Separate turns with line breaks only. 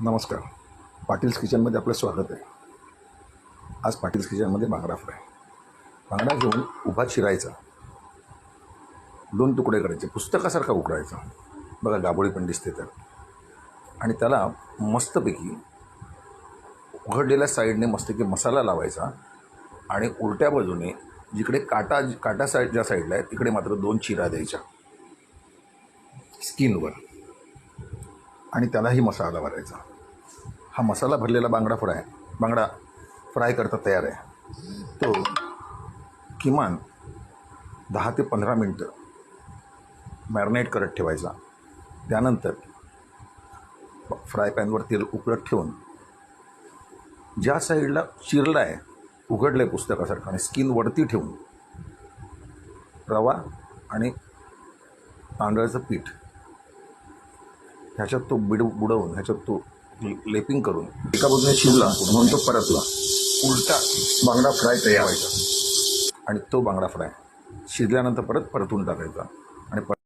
नमस्कार. पाटील्स किचनमध्ये आपलं स्वागत आहे. आज पाटील्स किचनमध्ये बांगडा फ्राय. बांगडा घेऊन उभा चिरायचा. दोन तुकडे करायचे. पुस्तकासारखा उकडायचा. बघा गाबोळी पण दिसते तर आणि त्याला मस्तपैकी उघडलेल्या साईडने मस्तपैकी मसाला लावायचा आणि उलट्या बाजूने जिकडे काटा काटा साईड ज्या साईडला आहे तिकडे मात्र दोन चिरा द्यायच्या. स्किनवर. आणि त्यालाही मसाला भरायचा. हा मसाला भरलेला बांगडा फ्राय बांगडा फ्राय करता तयार आहे. तो किमान दहा ते पंधरा मिनटं मॅरिनेट करत ठेवायचा. त्यानंतर फ्राय पॅनवर तेल उकळत ठेवून ज्या साईडला चिरला आहे उघडलं आहे पुस्तकासारखं आणि स्किन वरती ठेवून रवा आणि तांदळाचं पीठ ह्याच्यात तो बिड बुडवून ह्याच्यात तो लेपिंग करून एका बाजूने शिजला म्हणून तो परतला. उलटा बांगडा फ्राय तयार व्हायचा. आणि तो बांगडा फ्राय. शिजल्यानंतर परत परतून टाकायचा. आणि परत